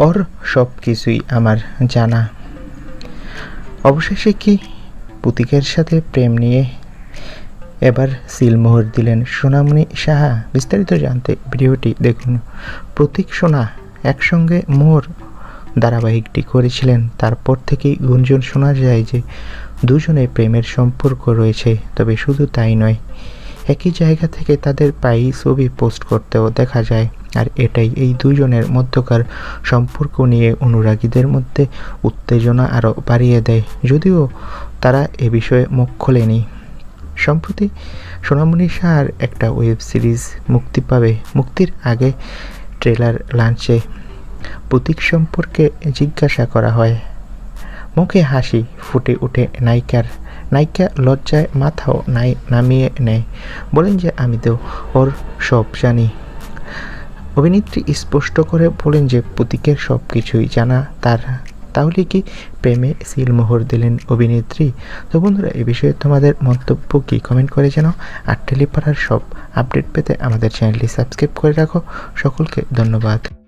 ওর সব কিছুই আমার জানা। অবশেষে কি পুতিকের সাথে প্রেম নিয়ে এবার সিলমোহর দিলেন সোনামণি সাহা? বিস্তারিত জানতে ভিডিওটি দেখুন। প্রতীক সোনা একসঙ্গে মোহর ধারাবাহিকটি করেছিলেন। তারপর থেকেই গুঞ্জন শোনা যায় যে দুজনে প্রেমের সম্পর্ক রয়েছে, তবে শুধু তাই নয় একই জায়গা থেকে তাদের পাই ছবি পোস্ট করতেও দেখা যায়। আর এটাই এই দুজনের মধ্যকার সম্পর্ক নিয়ে অনুরাগীদের মধ্যে উত্তেজনা আরও বাড়িয়ে দেয়। যদিও তারা এ বিষয়ে মুখ খোলেনি। সম্প্রতি সোনামণি শাহর একটা ওয়েব সিরিজ মুক্তি পাবে। মুক্তির আগে ট্রেলার লাঞ্চে প্রতীক সম্পর্কে জিজ্ঞাসা করা হয়। মুখে হাসি ফুটে ওঠে নায়িকার নায়িকা লজ্জায় মাথাও নাই, নামিয়ে নেয়। বলেন যে আমি তো ওর সব জানি। অভিনেত্রী স্পষ্ট করে বলেন যে প্রতীকের সব কিছুই জানা তার। তাহলে কি প্রেমে সিলমোহর দিলেন অভিনেত্রী? তো বন্ধুরা, এ বিষয়ে তোমাদের মন্তব্য কি কমেন্ট করে জানাও। আর টেলিপাড়ার সব আপডেট পেতে আমাদের চ্যানেলটি সাবস্ক্রাইব করে রাখো। সকলকে ধন্যবাদ।